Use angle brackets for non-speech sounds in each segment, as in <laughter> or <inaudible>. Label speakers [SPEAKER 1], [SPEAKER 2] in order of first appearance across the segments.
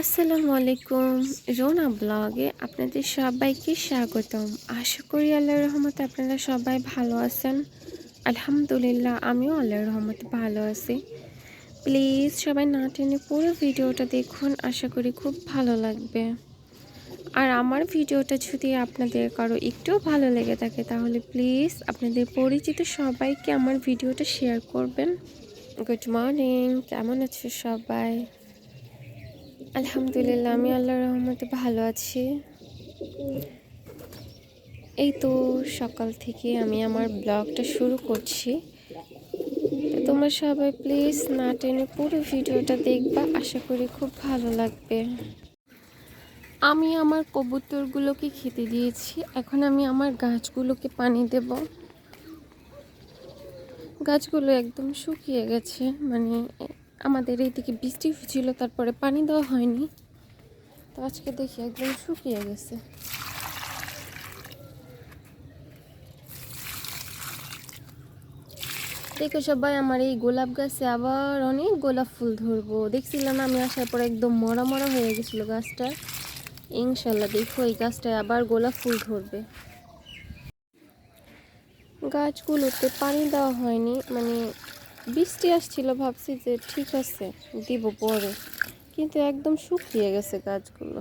[SPEAKER 1] আসসালামু আলাইকুম। রোনা ব্লগে আপনাদের সবাইকে স্বাগতম। আশা করি আল্লাহর রহমতে আপনারা সবাই ভালো আছেন। আলহামদুলিল্লাহ, আমিও আল্লাহর রহমতে ভালো আছি। প্লিজ সবাই না টেনে পুরো ভিডিওটা দেখুন, আশা করি খুব ভালো লাগবে। আর আমার ভিডিওটা যদি আপনাদের কারও একটুও ভালো লেগে থাকে, তাহলে প্লিজ আপনাদের পরিচিত সবাইকে আমার ভিডিওটা শেয়ার করবেন। গুড মর্নিং, কেমন আছে সবাই? আলহামদুলিল্লাহ, আমি আল্লাহর রহমতে ভালো আছি। এই তো সকাল থেকে আমি আমার ব্লগটা শুরু করছি। তোমরা সবাই প্লিজ না টেনে পুরো ভিডিওটা দেখবা, আশা করি খুব ভালো লাগবে। আমি আমার কবুতরগুলোকে খেতে দিয়েছি, এখন আমি আমার গাছগুলোকে পানি দেব। গাছগুলো একদম শুকিয়ে গেছে মানে আমাদের এইদিকে বৃষ্টি হয়েছিল, তারপরে পানি দেওয়া হয়নি। তো আজকে দেখি একদম শুকিয়ে গেছে। দেখো সবাই, আমার এই গোলাপ গাছে আবার অনেক গোলাপ ফুল ধরবো। দেখছিলাম আমি আসার পর একদম মরা মরা হয়ে গেছিল গাছটা। ইনশাল্লাহ দেখো, এই গাছটায় আবার গোলাপ ফুল ধরবে। গাছগুলোতে পানি দেওয়া হয়নি মানে বৃষ্টি আসছিল, ভাবছি যে ঠিক আছে, দিব পরে। কিন্তু একদম শুকিয়ে গেছে গাছগুলো।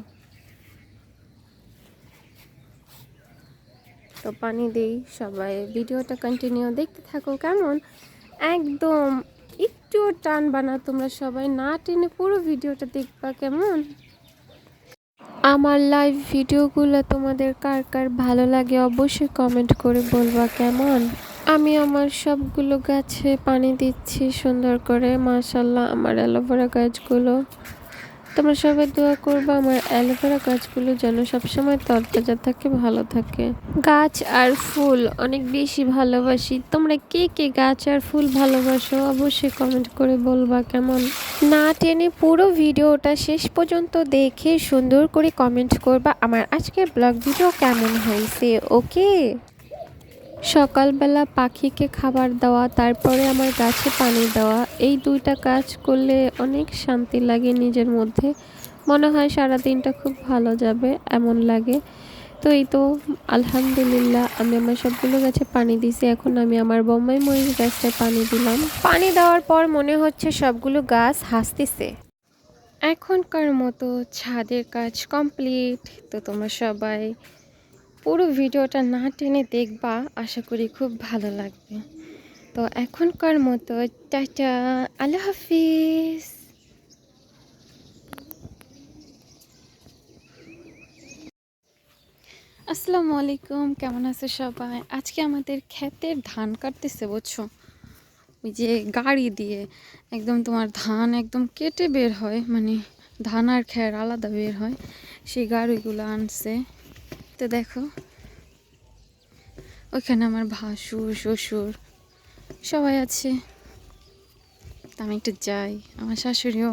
[SPEAKER 1] তো পানি দেই সবাই। ভিডিওটা কন্টিনিউ দেখতে থাকো, কেমন? একদম একটুও টান বানা, তোমরা সবাই না টেনে পুরো ভিডিওটা দেখবা, কেমন? আমার লাইভ ভিডিওগুলো তোমাদের কার কার ভালো লাগে, অবশ্যই কমেন্ট করে বলবা, কেমন? আমি আমার সবগুলো গাছে পানি দিচ্ছি সুন্দর করে। মাশাল্লাহ আমার অ্যালোভেরা গাছগুলো। তোমরা সবাই দোয়া করব আমার অ্যালোভেরা গাছগুলো যেন সবসময় তরতাজা থাকে, ভালো থাকে। গাছ আর ফুল, অনেক বেশি ভালোবাসি। তোমরা কে কে গাছ আর ফুল ভালোবাসো অবশ্যই কমেন্ট করে বলবা কেমন। না টেনে পুরো ভিডিওটা শেষ পর্যন্ত দেখে সুন্দর করে কমেন্ট করবা আমার আজকের ব্লগ ভিডিও কেমন হয়েছে ওকে সকালবেলা পাখিকে খাবার দেওয়া তারপরে আমার গাছে পানি দেওয়া এই দুইটা কাজ করলে অনেক শান্তি লাগে নিজের মধ্যে। মনে হয় সারা দিনটা খুব ভালো যাবে এমন লাগে। তো এই তো আলহামদুলিল্লাহ আমি আমার সবগুলো গাছে পানি দিছি। এখন আমি আমার বোম্বাই মরিচ গাছটায় পানি দিলাম। পানি দেওয়ার পর মনে হচ্ছে সবগুলো গাছ হাসতেছে। এখনকার মতো ছাদের কাজ কমপ্লিট। তো তোমরা সবাই পুরো ভিডিওটা না টেনে দেখবা, আশা করি খুব ভালো লাগবে। তো এখনকার মতো, টাটা, আল্লাহ হাফিজ। আসসালামু আলাইকুম, কেমন আছে সবাই? আজকে আমাদের ক্ষেতের ধান কাটতেছে, বুঝছ? ওই যে গাড়ি দিয়ে একদম তোমার ধান একদম কেটে বের হয় মানে ধান আর খ্যার আলাদা বের হয়। সেই গাড়িগুলো আনছে। তো দেখো, ওইখানে আমার ভাসুর, শ্বশুর সবাই আছে। তা আমি একটু যাই, আমার শাশুড়িও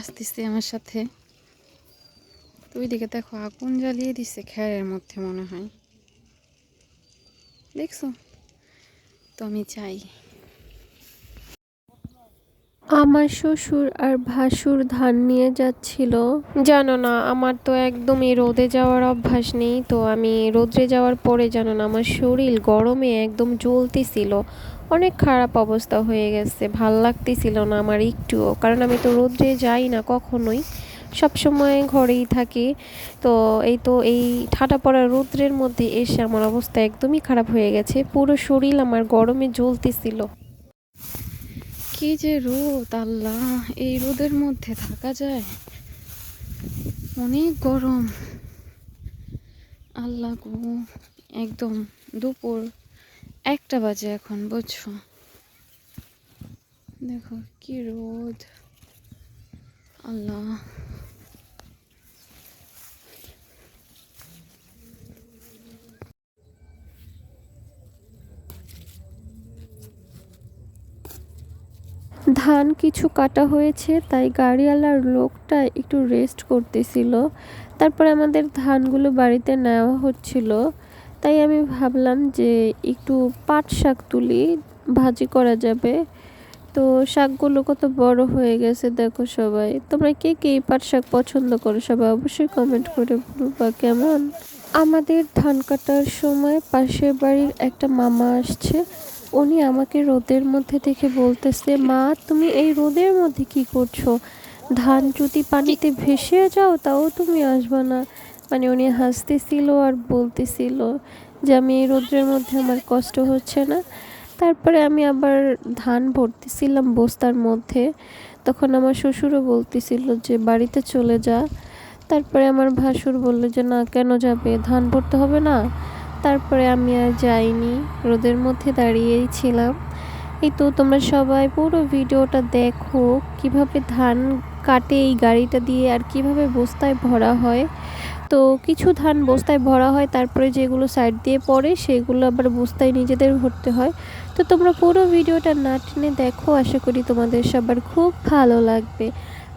[SPEAKER 1] আসতেছে আমার সাথে। তো ওইদিকে দেখো আগুন জ্বালিয়ে দিচ্ছে খ্যারের মধ্যে মনে হয়। দেখছ? তো আমি চাই আমার শ্বশুর আর ভাসুর ধান নিয়ে যাচ্ছিল। জানো না, আমার তো একদমই রোদে যাওয়ার অভ্যাস নেই। তো আমি রোদ্রে যাওয়ার পরে জানো না, আমার শরীর গরমে একদম জ্বলতেছিল। অনেক খারাপ অবস্থা হয়ে গেছে, ভালো লাগতেছিল না আমার একটুও। কারণ আমি তো রোদ্রে যাই না কখনোই, সব সময় ঘরেই থাকি। তো এই তো এই ঠাটা পড়া রৌদ্রের মধ্যে এসে আমার অবস্থা একদমই খারাপ হয়ে গেছে। পুরো শরীর আমার গরমে জ্বলতেছিল। কি যে রোদ, আল্লাহ, এই রোদের মধ্যে থাকা যায়? অনেক গরম। আল্লাহ গো, একদম দুপুর একটা বাজে এখন, বুঝছ? দেখো কি রোদ। আল্লাহ। ধান কিছু কাটা হয়েছে, তাই গাড়িওয়ালার লোকটা একটু রেস্ট করতেছিল। তারপরে আমাদের ধানগুলো বাড়িতে নেওয়া হচ্ছিল। তাই আমি ভাবলাম যে একটু পাট শাক তুলি, ভাজি করা যাবে। তো শাকগুলো কত বড় হয়ে গেছে দেখো সবাই। তোমরা কে কে পাট শাক পছন্দ করো সবাই অবশ্যই কমেন্ট করে বলবা কেমন? আমাদের ধান কাটার সময় পাশের বাড়ির একটা মামা আসছে। উনি আমাকে রোদের মধ্যে দেখে বলতেছে, মা, তুমি এই রোদের মধ্যে কি করছ? ধান যদি পানিতে ভেসে যাও, তাও তুমি আসবা না। মানে উনি হাসতেছিল আর বলতেছিল যে, আমি এই রোদ্রের মধ্যে আমার কষ্ট হচ্ছে না। তারপরে আমি আবার ধান ভরতেছিলাম বস্তার মধ্যে। তখন আমার শ্বশুরও বলতেছিল যে, বাড়িতে চলে যা। তারপরে আমার ভাসুর বলল যে, না, কেন যাবে? ধান ভরতে হবে না? তারপরে আমি আর যাইনি, রোদের মধ্যে দাঁড়িয়েই ছিলাম। এই তো তোমরা সবাই পুরো ভিডিওটা দেখো, কীভাবে ধান কাটে এই গাড়িটা দিয়ে আর কীভাবে বস্তায় ভরা হয়। তো কিছু ধান বস্তায় ভরা হয়, তারপরে যেগুলো সাইড দিয়ে পড়ে, সেগুলো আবার বস্তায় নিজেদের ভরতে হয়। তো তোমরা পুরো ভিডিওটা না টেনে দেখো, আশা করি তোমাদের সবার খুব ভালো লাগবে।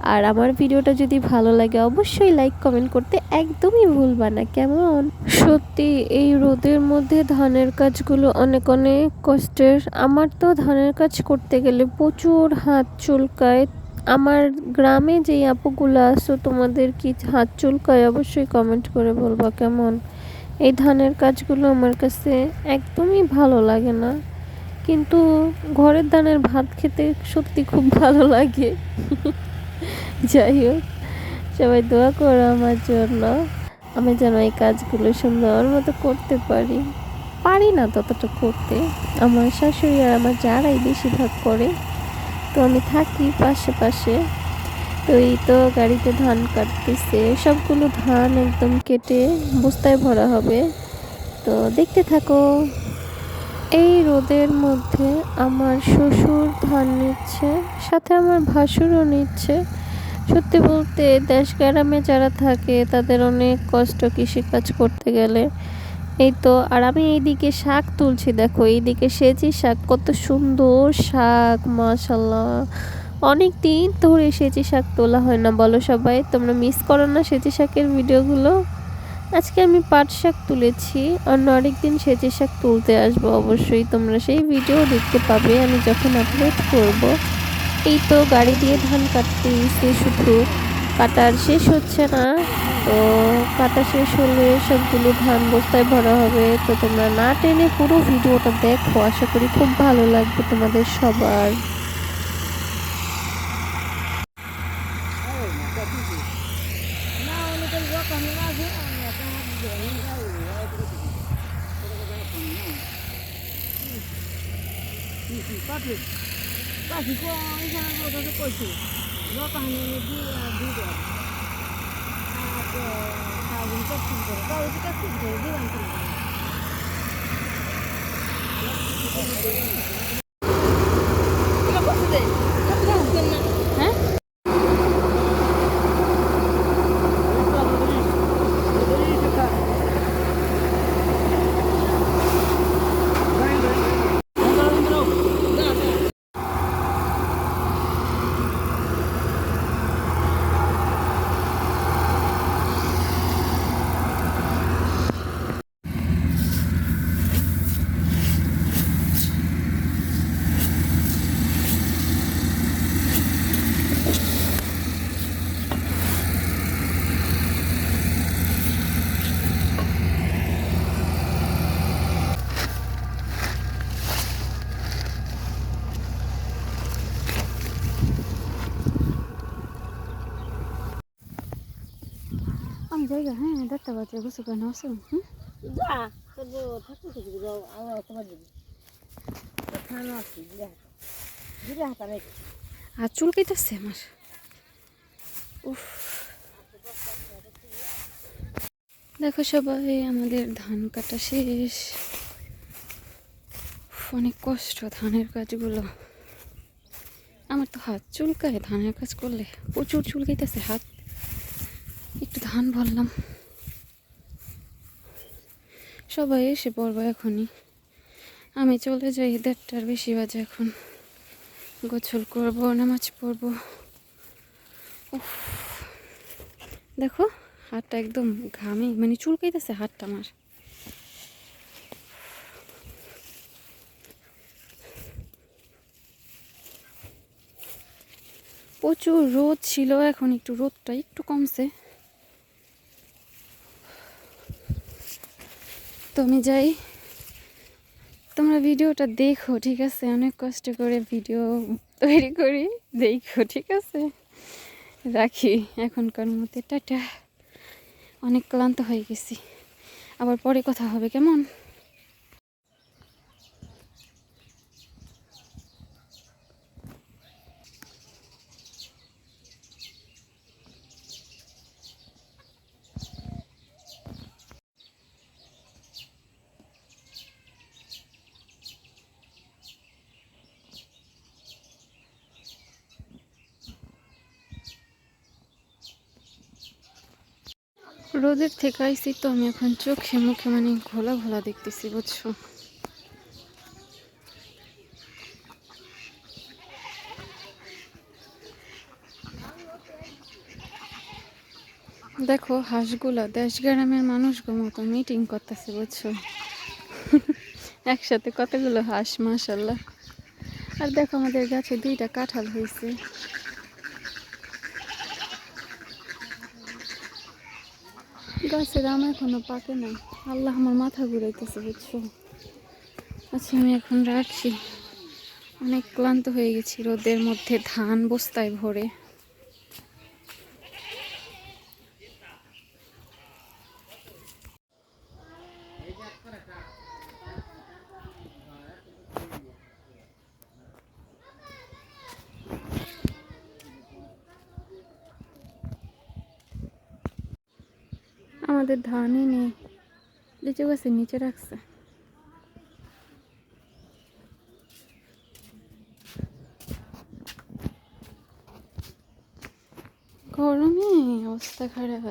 [SPEAKER 1] আর আমার ভিডিওটা যদি ভালো লাগে, অবশ্যই লাইক কমেন্ট করতে একদমই ভুলবা না, কেমন? সত্যি, এই রোদের মধ্যে ধানের কাজগুলো অনেক অনেক কষ্টের। আমার তো ধানের কাজ করতে গেলে প্রচুর হাত চুলকায়। আমার গ্রামে যেই আপুগুলো আসো তোমাদের কি হাত চুলকায়? অবশ্যই কমেন্ট করে বলবা, কেমন? এই ধানের কাজগুলো আমার কাছে একদমই ভালো লাগে না। কিন্তু ঘরের ধানের ভাত খেতে সত্যি খুব ভালো লাগে। <laughs> যাই হোক সবাই দোয়া করো আমার জন্য। আমি যেন এই কাজগুলো সুন্দর মতো করতে পারি। পারি না ততটা করতে। আমার শাশুড়ি আর আমার যারাই বেশিরভাগ করে, তো আমি থাকি পাশে পাশে তো এই তো গাড়িতে ধান কাটতেছে। সবগুলো ধান একদম কেটে বস্তায় ভরা হবে। তো দেখতে থাকো। এই রোদের মধ্যে আমার শ্বশুর ধান নিচ্ছে, সাথে আমার ভাসুরও নিচ্ছে। সত্যি বলতে দেশ গ্রামে যারা থাকে, তাদের অনেক কষ্ট কৃষিকাজ করতে গেলে। এই তো, আর আমি এইদিকে শাক তুলছি, দেখো, এইদিকে সেচি শাক, কত সুন্দর শাক মাশাল্লাহ অনেক দিন ধরে সেচি শাক তোলা হয় না, বলো সবাই, তোমরা মিস করো না সেচি শাকের ভিডিওগুলো? আজকে আমি পাট শাক তুলেছি, অন্য আরেকদিন সেচি শাক তুলতে আসব অবশ্যই, তোমরা সেই ভিডিও দেখতে পাবে, আমি যখন আপলোড করব। এই তো গাড়ি দিয়ে ধান কাটতে এসে শুধু কাটার শেষ হচ্ছে না। তো কাটা শেষ হলে সবগুলো ধান বস্তায় ভরা হবে। তো তোমরা না টেনে পুরো ভিডিওটা দেখো। আশা করি খুব ভালো লাগবে তোমাদের সবার।
[SPEAKER 2] দিয়ে ঘিরে হাতা। ঘিরে হাতা রেখে।
[SPEAKER 3] আর চুলকাইতেছে আমার। উফ। দেখো সবাই আমাদের ধান কাটা শেষ। অনেক কষ্ট ধানের কাজগুলো। আমার তো হাত চুলকায় ধানের কাজ করলে। প্রচুর চুলকাইতেছে হাত। একটু ধান ভরলাম। সবাই এসে পড়ব এখনই। আমি চলে যাই দেড়টার বেশি বাজে এখন। গোছল করব, নামাজ পড়ব। দেখো, হাতটা একদম ঘামে মানে চুলকাইতেছে হাতটা আমার। প্রচুর রোদ ছিল, এখন একটু রোদটা একটু কমছে। তো আমি যাই, তোমরা ভিডিওটা দেখো, ঠিক আছে? অনেক কষ্ট করে ভিডিও তৈরি করি, দেখো, ঠিক আছে? রাখি এখনকার মধ্যে, টাটা। অনেক ক্লান্ত হয়ে গেছি। আবার পরে কথা হবে, কেমন? রোদের থেকে আইসি তো আমি এখন চোখে মুখে মানে ঘোলা ঘোলা দেখতেছি, বুঝছ? দেখো, হাঁসগুলা দেশ গ্রামের মানুষগুলো মতো মিটিং করতেছে, বুঝছ? একসাথে কতগুলো হাঁস মাশাল্লাহ আর দেখো আমাদের গাছে দুইটা কাঁঠাল হয়েছে গাছের আম এখনও পাকে নাই। আল্লাহ আমার মাথা ঘুরাইতেছে, বুঝছ? আচ্ছা আমি এখন রাখছি। অনেক ক্লান্ত হয়ে গেছি রোদের মধ্যে ধান বস্তায় ভরে আমাদের ধানই নেই লিচু গাছের নিচে রাখছে গরমে অবস্থা খারাপ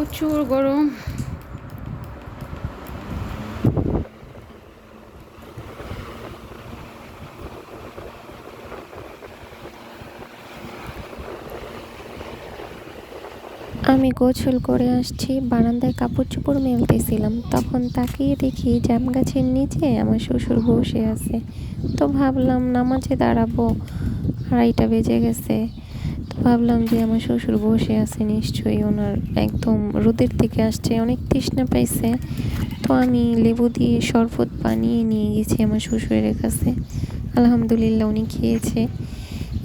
[SPEAKER 3] প্রচুর গরম।
[SPEAKER 1] আমি গোছল করে আসছি, বারান্দায় কাপড় চোপড় মেলতেছিলাম। তখন তাকিয়ে দেখি জাম গাছের নিচে আমার শ্বশুর বসে আছে। তো ভাবলাম, নামাজে দাঁড়াবো। আড়াইটা বেজে গেছে। ভাবলাম যে আমার শ্বশুর বসে আছে নিশ্চয়ই ওনার একদম রোদের থেকে আসছে, অনেক তৃষ্ণা পাইছে। তো আমি লেবু দিয়ে শরবত বানিয়ে নিয়ে গেছি আমার শ্বশুরের কাছে। আলহামদুলিল্লাহ উনি খেয়েছে।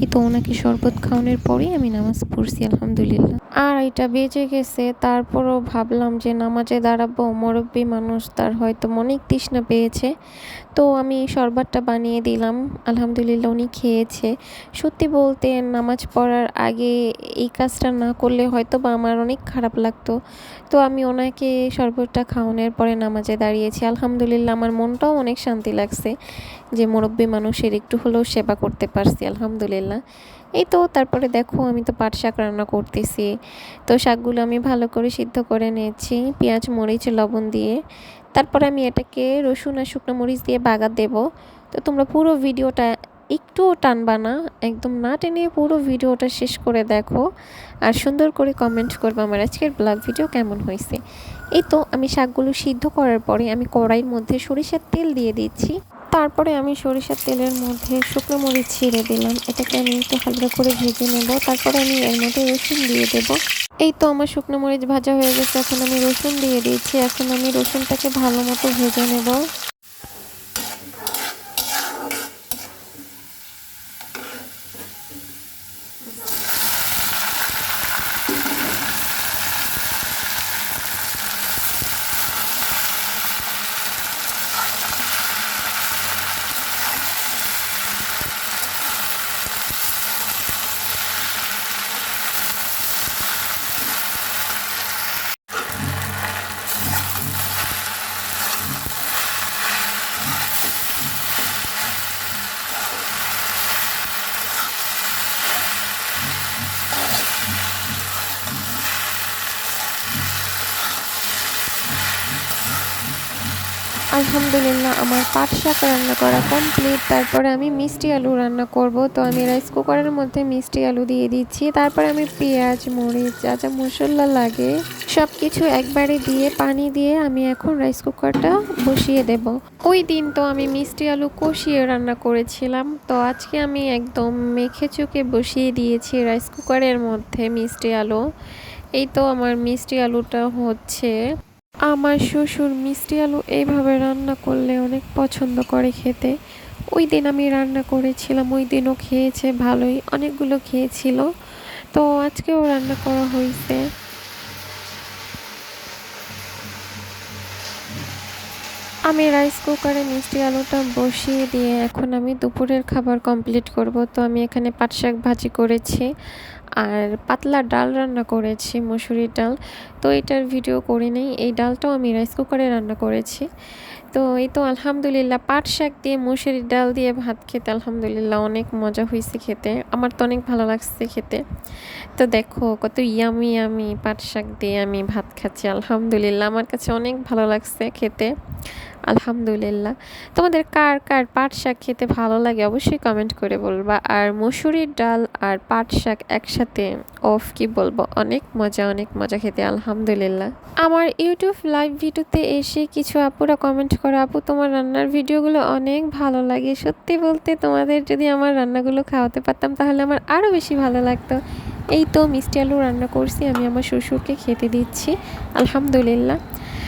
[SPEAKER 1] এই তো ওনাকে শরবত খাওয়ানোর পরেই আমি নামাজ পড়ছি, আলহামদুলিল্লাহ। আর এটা বেঁচে গেছে, তারপরও ভাবলাম যে নামাজে দাঁড়াবো, মুরব্বী মানুষ তার হয়তো অনেক তৃষ্ণা পেয়েছে। তো আমি শরবতটা বানিয়ে দিলাম, আলহামদুলিল্লাহ উনি খেয়েছে। সত্যি বলতে নামাজ পড়ার আগে এই কাজটা না করলে হয়তো বা আমার অনেক খারাপ লাগতো। তো আমি ওনাকে শরবতটা খাওয়ানোর পরে নামাজে দাঁড়িয়েছি। আলহামদুলিল্লাহ আমার মনটাও অনেক শান্তি লাগছে যে মুরব্বী মানুষের একটু হলেও সেবা করতে পারছি, আলহামদুলিল্লাহ। এই তো, তারপরে দেখো, আমি তো পাট শাক রান্না করতেছি। তো শাকগুলো আমি ভালো করে সিদ্ধ করে নিয়েছি, পেঁয়াজ, মরিচ, লবণ দিয়ে। তারপরে আমি এটাকে রসুন আর শুকনো মরিচ দিয়ে বাগার দেব। তো তোমরা পুরো ভিডিওটা একটুও টানবা না, একদম না টেনে পুরো ভিডিওটা শেষ করে দেখো। আর সুন্দর করে কমেন্ট করব আমার আজকের ব্লগ ভিডিও কেমন হয়েছে। এই তো, আমি শাকগুলো সিদ্ধ করার পরে আমি কড়াইয়ের মধ্যে সরিষার তেল দিয়ে দিচ্ছি। তারপরে আমি সরিষার তেলের মধ্যে শুকনো মরিচ ছিঁড়ে দিলাম। এটাকে আমি একটু হালকা করে ভেজে নেব। তারপরে আমি এর মধ্যে রসুন দিয়ে দেব। এই তো আমার শুকনো মরিচ ভাজা হয়ে গেছে। এখন আমি রসুন দিয়ে দিয়েছি। এখন আমি রসুনটাকে ভালো মতো ভেজে নেব। আলহামদুলিল্লাহ, আমার পাট শাক রান্না করা কমপ্লিট তারপরে আমি মিষ্টি আলু রান্না করব। তো আমি রাইস কুকারের মধ্যে মিষ্টি আলু দিয়ে দিচ্ছি। তারপরে আমি পেঁয়াজ, মরিচ, যা যা মশলা লাগে সব কিছু একবারে দিয়ে, পানি দিয়ে আমি এখন রাইস কুকারটা বসিয়ে দেব। ওই দিন তো আমি মিষ্টি আলু কষিয়ে রান্না করেছিলাম। তো আজকে আমি একদম মেখে চুকে বসিয়ে দিয়েছি রাইস কুকারের মধ্যে মিষ্টি আলু। এই তো আমার মিষ্টি আলুটা হচ্ছে। আমার শ্বশুর মিষ্টি আলু এইভাবে রান্না করলে অনেক পছন্দ করে খেতে। ওই দিন আমি রান্না করেছিলাম, ওই দিনও খেয়েছে ভালোই, অনেকগুলো খেয়েছিল। তো আজকেও রান্না করা হয়েছে। আমি রাইস কুকারে মিষ্টি আলুটা বসিয়ে দিয়ে এখন আমি দুপুরের খাবার কমপ্লিট করব। তো আমি এখানে পাট শাক ভাজি করেছি। আর পাতলা ডাল রান্না করেছি মসুরির ডাল। তো এটার ভিডিও করে নেই, এই ডালটাও আমি রাইস কুকারে রান্না করেছি। তো এই তো আলহামদুলিল্লাহ, পাট শাক দিয়ে মসুরির ডাল দিয়ে ভাত খেতে আলহামদুলিল্লাহ অনেক মজা হয়েছে খেতে। আমার তো অনেক ভালো লাগছে খেতে। তো দেখো, কত ইয়ামি ইয়ামি পাট শাক দিয়ে আমি ভাত খাচ্ছি, আলহামদুলিল্লাহ। আমার কাছে অনেক ভালো লাগছে খেতে। আলহামদুলিল্লাহ। তোমাদের কার কার পাট শাক খেতে ভালো লাগে অবশ্যই কমেন্ট করে বলবা। আর মসুরির ডাল আর পাট শাক একসাথে অফ কি বলব? অনেক মজা অনেক মজা খেতে, আলহামদুলিল্লাহ। আমার ইউটিউব লাইভ ভিডিওতে এসে কিছু আপুরা কমেন্ট করে, আপু, তোমার রান্নার ভিডিওগুলো অনেক ভালো লাগে। সত্যি বলতে তোমাদের যদি আমার রান্নাগুলো খাওয়াতে পারতাম, তাহলে আমার আরও বেশি ভালো লাগতো। এই তো মিষ্টি আলু রান্না করছি, আমি আমার শ্বশুরকে খেতে দিচ্ছি, আলহামদুলিল্লাহ।